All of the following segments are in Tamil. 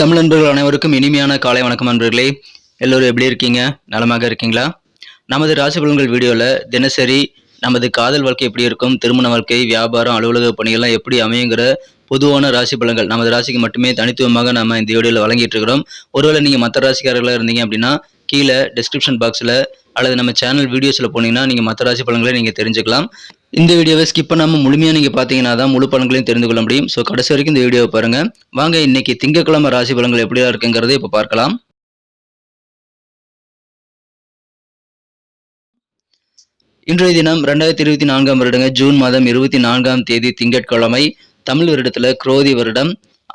தமிழ் நண்பர்கள் அனைவருக்கும் இனிமையான காலை வணக்கம் நண்பர்களே. எல்லோரும் எப்படி இருக்கீங்க? நலமாக இருக்கீங்களா? நமது ராசிபலன்கள் வீடியோவில் தினசரி நமது காதல் வாழ்க்கை எப்படி இருக்கும்? திருமண வாழ்க்கை வியாபாரம் அலுவலக பணிகள்லாம் எப்படி அமையுங்கிற பொதுவான ராசி பலன்கள் நமது ராசிக்கு மட்டுமே தனித்துவமாக நம்ம இந்த வீடியோவில் வழங்கிட்டு இருக்கிறோம். ஒருவேளை நீங்கள் மற்ற ராசிக்காரர்களாக இருந்தீங்க அப்படின்னா கீழே டிஸ்கிரிப்ஷன் பாக்ஸில் அல்லது நம்ம சேனல் வீடியோஸில் போனீங்கன்னா நீங்கள் மற்ற ராசி பலன்களை நீங்கள் தெரிஞ்சுக்கலாம். இந்த வீடியோவை ஸ்கிப் பண்ணாமல் முழுமையாக நீங்கள் பார்த்தீங்கன்னா தான் முழு பலன்களையும் தெரிந்து கொள்ள முடியும். ஸோ கடைசி வரைக்கும் இந்த வீடியோவை பாருங்கள் வாங்க இன்னைக்கு திங்கக்கிழமை ராசி பலன்கள் எப்படியா இருக்குங்கிறதை இப்போ பார்க்கலாம். இன்றைய தினம் ரெண்டாயிரத்தி இருபத்தி நான்காம் வருடங்க ஜூன் மாதம் இருபத்தி நான்காம் தேதி திங்கட்கிழமை தமிழ் வருடத்தில் குரோதி வருடம்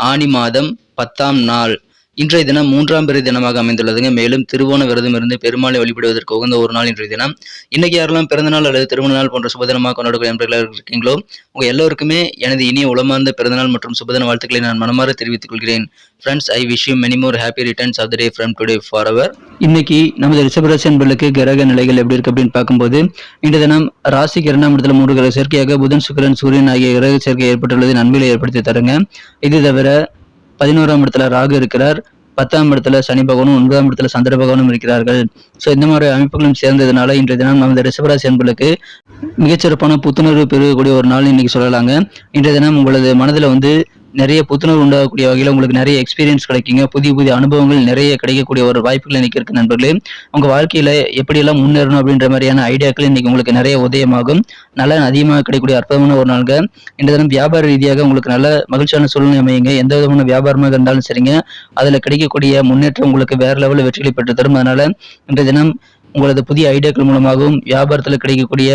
ஆனி மாதம் பத்தாம் நாள். இன்றைய தினம் மூன்றாம் பிறை தினமாக அமைந்துள்ளதுங்க. மேலும் திருவோண விரதம் இருந்து பெருமாளை வழிபடுவதற்கு உகந்த ஒரு நாள் இன்றைய தினம். இன்னைக்கு யாரெல்லாம் பிறந்த நாள் அல்லது திருமண நாள் போன்ற சுபதினமாக கொண்டாடக்கூடிய நண்பர்களாக இருக்கீங்களோ உங்க எல்லோருக்குமே எனது இனிய உளமார்ந்த பிறந்தநாள் மற்றும் சுபதின வாழ்த்துக்களை நான் மனமாற தெரிவித்துக் கொள்கிறேன். Friends I wish you many more happy returns of the day from today for our இன்னைக்கு நமது ரிஷபராசி அன்பர்களுக்கு கிரக நிலைகள் எப்படி இருக்கு அப்படின்னு பார்க்கும்போது இன்றைய தினம் ராசிக்கு இரண்டாம் இடத்துல மூன்று கிரக சேர்க்கையாக புதன் சுக்கிரன் சூரியன் ஆகிய கிரக சேர்க்கை ஏற்பட்டுள்ளது நன்மையை ஏற்படுத்தி தருங்க. இது தவிர பதினோராம் இடத்துல ராகு இருக்கிறார். பத்தாம் இடத்துல சனி பகவானும் ஒன்பதாம் இடத்துல சந்திர பகவானும் இருக்கிறார்கள். ஸோ இந்த மாதிரி அமைப்புகளும் சேர்ந்ததுனால இன்றைய தினம் நமது ரிஷபராசி அன்பர்களுக்கு மிகச்சிறப்பான புத்துணர்வு பெறக்கூடிய ஒரு நாள் இன்னைக்கு சொல்லலாங்க. இன்றைய தினம் உங்களது மனதில் வந்து நிறைய புத்துணர்வு உண்டாகக்கூடிய வகையில் உங்களுக்கு நிறைய எக்ஸ்பீரியன்ஸ் கிடைக்குங்க. புதிய புதிய அனுபவங்கள் நிறைய கிடைக்கக்கூடிய ஒரு வாய்ப்புகள் இன்னைக்கு இருக்கு நண்பர்களே. உங்கள் வாழ்க்கையில் எப்படியெல்லாம் முன்னேறணும் அப்படின்ற மாதிரியான ஐடியாக்கள் இன்னைக்கு உங்களுக்கு நிறைய உதயமாகும். நல்ல அதிகமாக கிடைக்கக்கூடிய அற்புதமான ஒரு நாள்கள் இந்த தினம் வியாபார ரீதியாக உங்களுக்கு நல்ல மகிழ்ச்சியான சூழ்நிலை அமையுங்க. எந்த விதமான வியாபாரமாக இருந்தாலும் சரிங்க. அதில் கிடைக்கக்கூடிய முன்னேற்றம் உங்களுக்கு வேற லெவலில் வெற்றிகளை பெற்று தரும். அதனால இன்றைய தினம் உங்களது புதிய ஐடியாக்கள் மூலமாகவும் வியாபாரத்தில் கிடைக்கக்கூடிய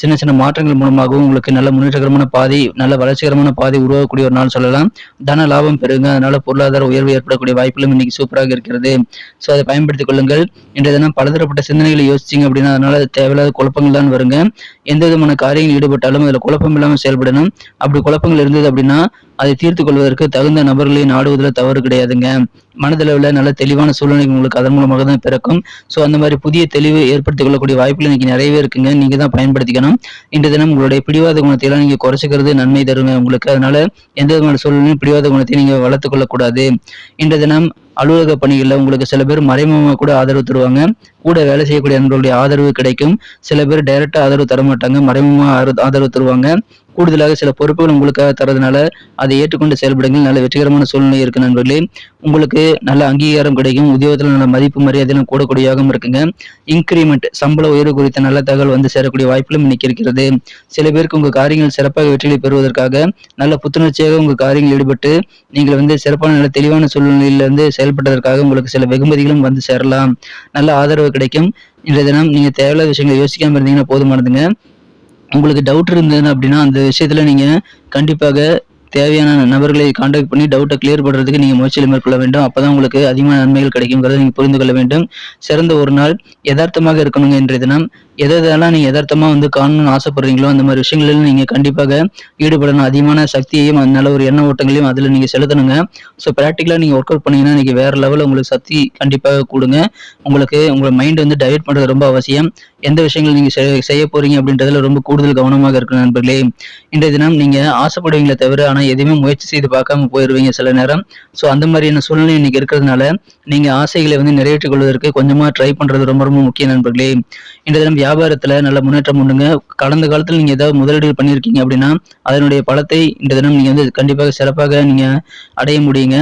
சின்ன சின்ன மாற்றங்கள் மூலமாகவும் உங்களுக்கு நல்ல முன்னேற்றகரமான பாதை நல்ல வளர்ச்சிகரமான பாதை உருவாகக்கூடிய ஒரு நாள் சொல்லலாம். தன லாபம் பெறுங்க. அதனால பொருளாதார உயர்வு ஏற்படக்கூடிய வாய்ப்புகளும் இன்னைக்கு சூப்பராக இருக்கிறது. ஸோ அதை பயன்படுத்திக் கொள்ளுங்கள். இன்றைய தினம் பலதரப்பட்ட சிந்தனைகளை யோசிச்சிங்க அப்படின்னா அதனால தேவையில்லாத குழப்பங்கள் தான் வருங்க. எந்த விதமான காரியங்கள் ஈடுபட்டாலும் அதில் குழப்பம் இல்லாமல் செயல்படணும். அப்படி குழப்பங்கள் இருந்தது அப்படின்னா அதை தீர்த்து கொள்வதற்கு தகுந்த நபர்களை நாடுவதில் தவறு கிடையாதுங்க. மனதளவில் நல்ல தெளிவான சூழ்நிலை உங்களுக்கு அதன் மூலமாக தான் பிறக்கும். ஸோ அந்த மாதிரி புதிய தெளிவு ஏற்படுத்திக் கொள்ளக்கூடிய வாய்ப்புகள் இன்னைக்கு நிறையவே இருக்குங்க. நீங்கள் தான் பயன்படுத்திக்கணும். இன்று தினம் உங்களுடைய பிடிவாத குணத்தை நீங்கள் குறைச்சிக்கிறது நன்மை தருங்க உங்களுக்கு. அதனால எந்த விதமான சூழ்நிலையும் பிடிவாத குணத்தை நீங்கள் வளர்த்துக் கொள்ளக்கூடாது. தினம் அலுவலக பணிகளில் உங்களுக்கு சில பேர் மறைமுகமாக கூட ஆதரவு தருவாங்க. கூட வேலை செய்யக்கூடிய நண்பர்களுடைய ஆதரவு கிடைக்கும். சில பேர் டைரக்டா ஆதரவு தர மாட்டாங்க. மறைமுகமாக ஆதரவு தருவாங்க. கூடுதலாக சில பொறுப்புகள் உங்களுக்காக தரதுனால அதை ஏற்றுக்கொண்டு செயல்படுங்க நல்ல வெற்றிகரமான சூழ்நிலை இருக்கு நண்பர்களே. உங்களுக்கு நல்ல அங்கீகாரம் கிடைக்கும். உத்தியோகத்தில் நல்ல மதிப்பு மரியாதையெல்லாம் கூடக்கூடியதாகவும் இருக்குங்க. இன்கிரிமெண்ட் சம்பள உயர்வு குறித்த நல்ல தகவல் வந்து சேரக்கூடிய வாய்ப்புகளும் இன்னைக்கு இருக்கிறது. சில பேருக்கு உங்க காரியங்கள் சிறப்பாக வெற்றிகளை பெறுவதற்காக நல்ல புத்துணர்ச்சியாக உங்க காரியங்கள் ஈடுபட்டு நீங்கள் வந்து சிறப்பான நல்ல தெளிவான சூழ்நிலையில இருந்து செயல்பட்டதற்காக உங்களுக்கு சில வெகுமதிகளும் வந்து சேரலாம். நல்ல ஆதரவு கிடைக்கும். இன்றைய தினம் நீங்க தேவையில்லாத விஷயங்களை யோசிக்காம இருந்தீங்கன்னா போதுமானதுங்க. உங்களுக்கு டவுட் இருந்தது அப்படின்னா அந்த விஷயத்துல நீங்க கண்டிப்பாக தேவையான நபர்களை காண்டாக்ட் பண்ணி டவுட்டை கிளியர் பண்ணுறதுக்கு நீங்க முயற்சியில் மேற்கொள்ள வேண்டும். அப்பதான் உங்களுக்கு அதிகமான நன்மைகள் கிடைக்குங்கிறத நீங்கள் புரிந்து கொள்ள வேண்டும். சிறந்த ஒரு நாள் யதார்த்தமாக இருக்கணுங்க இன்றைய தினம். எதை எதெல்லாம் நீங்க எதார்த்தமாக வந்து காணணும்னு ஆசைப்படுறீங்களோ அந்த மாதிரி விஷயங்களில் நீங்க கண்டிப்பாக ஈடுபடணும். அதிகமான சக்தியையும் நல்ல ஒரு எண்ண ஓட்டங்களையும் அதுல நீங்க செலுத்தணுங்க. ஸோ ப்ராக்டிக்கலா நீங்க ஒர்க் அவுட் பண்ணீங்கன்னா இன்னைக்கு வேற லெவலில் உங்களுக்கு சக்தி கண்டிப்பாக கொடுங்க. உங்களுக்கு உங்கள் மைண்ட் வந்து டைவெர்ட் பண்றது ரொம்ப அவசியம். எந்த விஷயங்கள் நீங்க செய்ய போறீங்க அப்படின்றதுல ரொம்ப கூடுதல் கவனமாக இருக்கணும் நண்பர்களே. இன்றைய தினம் நீங்க ஆசைப்படுவீங்களே தவிர ஆனா எதுவுமே முயற்சி செய்து பார்க்காம போயிருவீங்க சில நேரம். ஸோ அந்த மாதிரியான சூழ்நிலை இன்னைக்கு இருக்கிறதுனால நீங்க ஆசைகளை வந்து நிறைவேற்றிக் கொள்வதற்கு கொஞ்சமா ட்ரை பண்றது ரொம்ப ரொம்ப முக்கியம் நண்பர்களே. இன்றைய தினம் வியாபாரத்துல நல்ல முன்னேற்றம் உண்டுங்க. கடந்த காலத்துல நீங்க ஏதாவது முதலீடு பண்ணியிருக்கீங்க அப்படின்னா அதனுடைய பலத்தை இந்த தினம் நீங்க வந்து கண்டிப்பாக சிறப்பாக நீங்க அடைய முடியுங்க.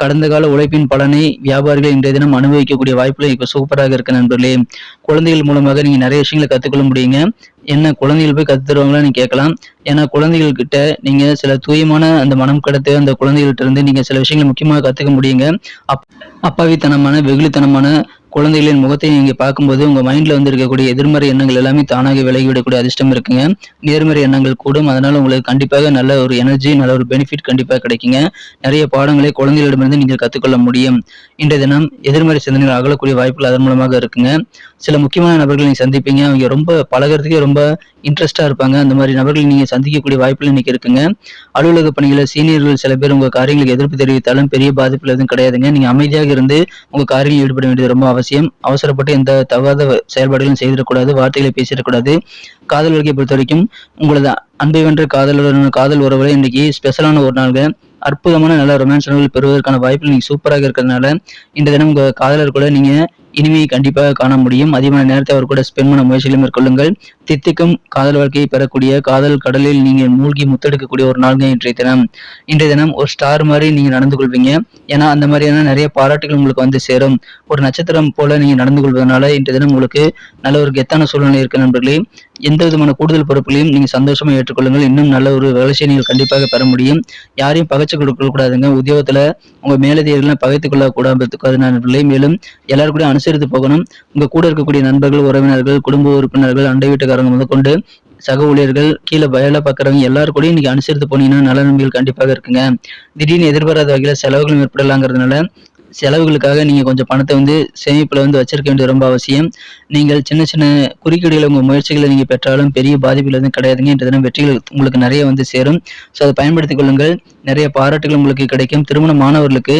கடந்த கால உழைப்பின் பலனை வியாபாரிகள் இன்றைய தினம் அனுபவிக்கக்கூடிய வாய்ப்புகள் இப்போ சூப்பராக இருக்கு நண்பர்களே. குழந்தைகள் மூலமாக நீங்க நிறைய விஷயங்களை கத்துக்கொள்ள முடியுங்க. என்ன குழந்தைகள் போய் கத்து தருவாங்களா நீங்க கேட்கலாம். ஏன்னா குழந்தைகள் கிட்ட நீங்க சில தூயமான அந்த மனம் கடத்து அந்த குழந்தைகள்ட்ட இருந்து நீங்க சில விஷயங்களை முக்கியமாக கத்துக்க முடியுங்க. அப் அப்பாவித்தனமான வெகுளித்தனமான குழந்தைகளின் முகத்தை நீங்க பார்க்கும்போது உங்க மைண்ட்ல வந்து இருக்கக்கூடிய எதிர்மறை எண்ணங்கள் எல்லாமே தானாக விலகிவிடக்கூடிய அதிர்ஷ்டம் இருக்குங்க. நேர்மறை எண்ணங்கள் கூடும். அதனால உங்களுக்கு கண்டிப்பாக நல்ல ஒரு எனர்ஜி நல்ல ஒரு பெனிஃபிட் கண்டிப்பாக கிடைக்குங்க. நிறைய பாடங்களை குழந்தைகளிடமிருந்து நீங்கள் கற்றுக்கொள்ள முடியும். இன்றைய தினம் எதிர்மறை சிந்தனைகள் அகலக்கூடிய வாய்ப்புகள் அதன் மூலமாக இருக்குங்க. சில முக்கியமான நபர்களை நீங்க சந்திப்பீங்க. அவங்க ரொம்ப பழகுறதுக்கே ரொம்ப இன்ட்ரெஸ்டா இருப்பாங்க. அந்த மாதிரி நபர்கள் நீங்க சந்திக்கக்கூடிய வாய்ப்புகள் இன்னைக்கு இருக்குங்க. அலுவலக பணிகளை சீனியர்கள் சில பேர் உங்க காரியங்களுக்கு எதிர்ப்பு தெரிவித்தாலும் பெரிய பாதிப்புகள் எதுவும் கிடையாதுங்க. நீங்க அமைதியாக இருந்து உங்க காரியங்களில் ஈடுபட வேண்டியது ரொம்ப அவசியம். அவசரப்பட்டு எந்த தகாத செயல்பாடுகளும் செய்திடக்கூடாது வார்த்தைகளை பேசிடக்கூடாது. காதல் வாழ்க்கையை பொறுத்த வரைக்கும் உங்களது அன்பை வென்ற காதலுடன் காதல் உறவுல இன்னைக்கு ஸ்பெஷலான ஒரு நாள்ங்க. அற்புதமான நல்ல ரொமான்ஸ் பெறுவதற்கான வாய்ப்புகள் நீங்கள் சூப்பராக இருக்கிறதுனால இந்த தினம் உங்கள் காதலர் கூட நீங்கள் இனிமையை கண்டிப்பாக காண முடியும். அதிகமான நேரத்தை அவர் கூட ஸ்பெண்ட் பண்ண முயற்சிகளை மேற்கொள்ளுங்கள். தித்திக்கும் காதல் வாழ்க்கையை பெறக்கூடிய காதல் கடலில் நீங்கள் மூழ்கி முத்தெடுக்கக்கூடிய ஒரு நாளுங்க இன்றைய தினம். இன்றைய தினம் ஒரு ஸ்டார் மாதிரி நீங்கள் நடந்து கொள்வீங்க. ஏன்னா அந்த மாதிரியான நிறைய பாராட்டுகள் உங்களுக்கு வந்து சேரும். ஒரு நட்சத்திரம் போல நீங்கள் நடந்து கொள்வதனால இன்றைய தினம் உங்களுக்கு நல்ல ஒரு கெத்தான சூழ்நிலை இருக்கு நண்பர்களே. எந்த விதமான கூடுதல் பொறுப்புகளையும் நீங்கள் சந்தோஷமா ஏற்றுக்கொள்ளுங்கள். இன்னும் நல்ல ஒரு வளர்ச்சியை நீங்கள் கண்டிப்பாக பெற முடியும். யாரையும் பகைச்சு கொடுக்க கூடாதுங்க. உத்தியோகத்துல உங்க மேலதிகாரிகளை பகைத்துக் கொள்ள கூடாது நண்பர்களே. மேலும் எல்லாரும் கூட அனுசரித்து போகணும். உங்க கூட இருக்கக்கூடிய நண்பர்கள் உறவினர்கள் குடும்ப உறுப்பினர்கள் அண்டை வீட்டுக்காரங்க முதற்கொண்டு சக ஊழியர்கள் கீழே வேலை பார்க்குறவங்க எல்லாரும் கூட இன்னைக்கு அனுசரித்து போனீங்கன்னா நல்ல நன்மைகள் கண்டிப்பாக இருக்குங்க. திடீர்னு எதிர்பாராத வகையில் செலவுகளும் ஏற்படலாங்கிறதுனால செலவுகளுக்காக நீங்கள் கொஞ்சம் பணத்தை வந்து சேமிப்பில் வந்து வச்சிருக்க வேண்டியது ரொம்ப அவசியம். நீங்கள் சின்ன சின்ன குறுக்கீடுகளை உங்கள் முயற்சிகளை நீங்கள் பெற்றாலும் பெரிய பாதிப்புகள் எதுவும் கிடையாதுங்க. இன்று தினம் வெற்றிகள் உங்களுக்கு நிறைய வந்து சேரும். ஸோ அதை பயன்படுத்திக் கொள்ளுங்கள். நிறைய பாராட்டுகள் உங்களுக்கு கிடைக்கும். திருமண மாணவர்களுக்கு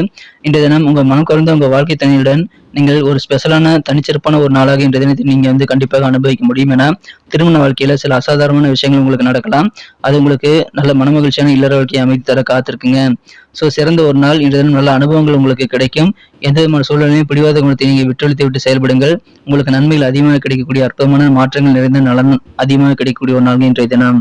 இன்றைய தினம் உங்க மனம் கலந்த உங்க வாழ்க்கை தனியுடன் நீங்கள் ஒரு ஸ்பெஷலான தனிச்சிறப்பான ஒரு நாளாக இன்றைய தினத்தை நீங்க வந்து கண்டிப்பாக அனுபவிக்க முடியும் என திருமண வாழ்க்கையில சில அசாதாரணமான விஷயங்கள் உங்களுக்கு நடக்கலாம். அது உங்களுக்கு நல்ல மனமகிழ்ச்சியான இல்லற வாழ்க்கையை அமைத்து தர காத்திருக்குங்க. ஸோ சிறந்த ஒரு நாள் இன்றைய தினம் நல்ல அனுபவங்கள் உங்களுக்கு கிடைக்கும். எந்த விதமான சூழ்நிலையும் பிடிவாத குணத்தை நீங்கள் விட்டொழித்து விட்டு செயல்படுங்கள். உங்களுக்கு நன்மைகள் அதிகமாக கிடைக்கக்கூடிய அற்புதமான மாற்றங்கள் நிறைந்த நலன் அதிகமாக கிடைக்கக்கூடிய ஒரு நாள் இன்றைய தினம்.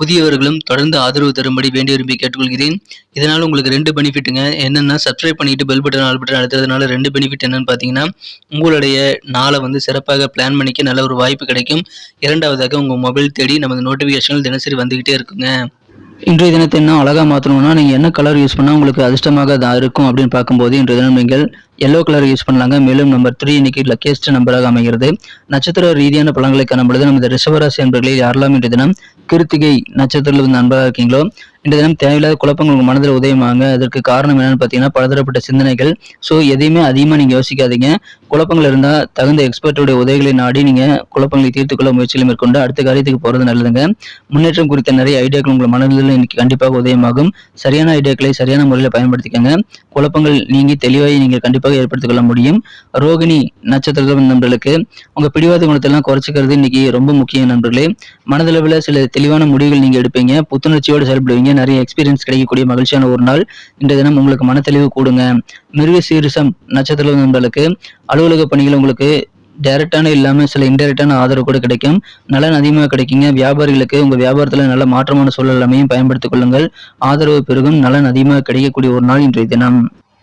புதியவர்களும் தொடர்ந்து ஆதரவு தரும்படி வேண்டி விரும்பி கேட்டுக்கொள்கிறேன். இதனால் உங்களுக்கு ரெண்டு பெனிஃபிட்டுங்க. என்னென்னா சப்ஸ்கிரைப் பண்ணிட்டு பெல் பட்டன் ஆல் பட்டன் அழுத்துறதுனால ரெண்டு பெனிஃபிட் என்னன்னு பார்த்தீங்கன்னா உங்களுடைய நாளை வந்து சிறப்பாக பிளான் பண்ணிக்க நல்ல ஒரு வாய்ப்பு கிடைக்கும். இரண்டாவதாக உங்கள் மொபைல் தேடி நமது நோட்டிஃபிகேஷன்கள் தினசரி வந்துக்கிட்டே இருக்குங்க. இன்றைய தினத்தை என்ன அழகாக மாற்றணும்னா நீங்கள் என்ன கலர் யூஸ் பண்ணால் உங்களுக்கு அதிர்ஷ்டமாக அது இருக்கும் அப்படின்னு பார்க்கும்போது இன்றைய தினம் நீங்கள் எல்லோ கலர் யூஸ் பண்ணலாங்க. மேலும் நம்பர் த்ரீ இன்னைக்கு லக்கியஸ்ட் நம்பராக அமைகிறது. நட்சத்திர ரீதியான பழங்களை காணும்பொழுது நமது ரிஷபராசி என்பர்களில் யாரெல்லாம் இன்றைய தினம் கிருத்திகை நட்சத்திரத்தில் வந்து நண்பராக இருக்கீங்களோ? இந்த தினம் தேவையில்லாத குழப்பங்கள் உங்கள் மனதில் உதயமாங்க. அதற்கு காரணம் என்னன்னு பார்த்தீங்கன்னா பலதரப்பட்ட சிந்தனைகள். ஸோ எதையுமே அதிகமாக நீங்கள் யோசிக்காதீங்க. குழப்பங்கள் இருந்தால் தகுந்த எக்ஸ்பர்ட்டோட உதவிகளை நாடி நீங்கள் குழப்பங்களை தீர்த்துக்கொள்ள முயற்சிகளை மேற்கொண்டு அடுத்த காரியத்துக்கு போகிறது நல்லதுங்க. முன்னேற்றம் குறித்த நிறைய ஐடியாக்கள் உங்கள் மனதில் இன்னைக்கு கண்டிப்பாக உதயமாகும். சரியான ஐடியாக்களை சரியான முறையில் பயன்படுத்திக்கங்க. குழப்பங்கள் நீங்கி தெளிவாக நீங்கள் கண்டிப்பாக ஏற்படுத்திக் கொள்ள முடியும். ரோகிணி நட்சத்திர நண்பர்களுக்கு உங்கள் பிடிவாத குணத்தெல்லாம் குறைச்சிக்கிறது இன்னைக்கு ரொம்ப முக்கியம் நண்பர்களே. மனதளவில் சில தெளிவான முடிவுகள் நீங்கள் எடுப்பீங்க. புத்துணர்ச்சியோடு செயல்படுவீங்க. நிறைய எக்ஸ்பீரியன்ஸ் கிடைக்கக்கூடிய மகிழ்ச்சியான ஒரு நாள். இன்றைய தினம் உங்களுக்கு மனத்தெளிவு கூடுங்க. மிருக சீரிசம் நட்சத்திர நண்பர்களுக்கு அலுவலக பணிகள் உங்களுக்கு டைரக்டான இல்லாமல் சில இன்டைரக்டான ஆதரவு கூட கிடைக்கும். நலன் அதிகமாக கிடைக்குங்க. வியாபாரிகளுக்கு உங்கள் வியாபாரத்தில் நல்ல மாற்றமான சூழல் எல்லாமையும் பயன்படுத்திக் கொள்ளுங்கள். ஆதரவு பெருகும். நலன் அதிகமாக கிடைக்கக்கூடிய ஒரு நாள் இன்றைய தினம்.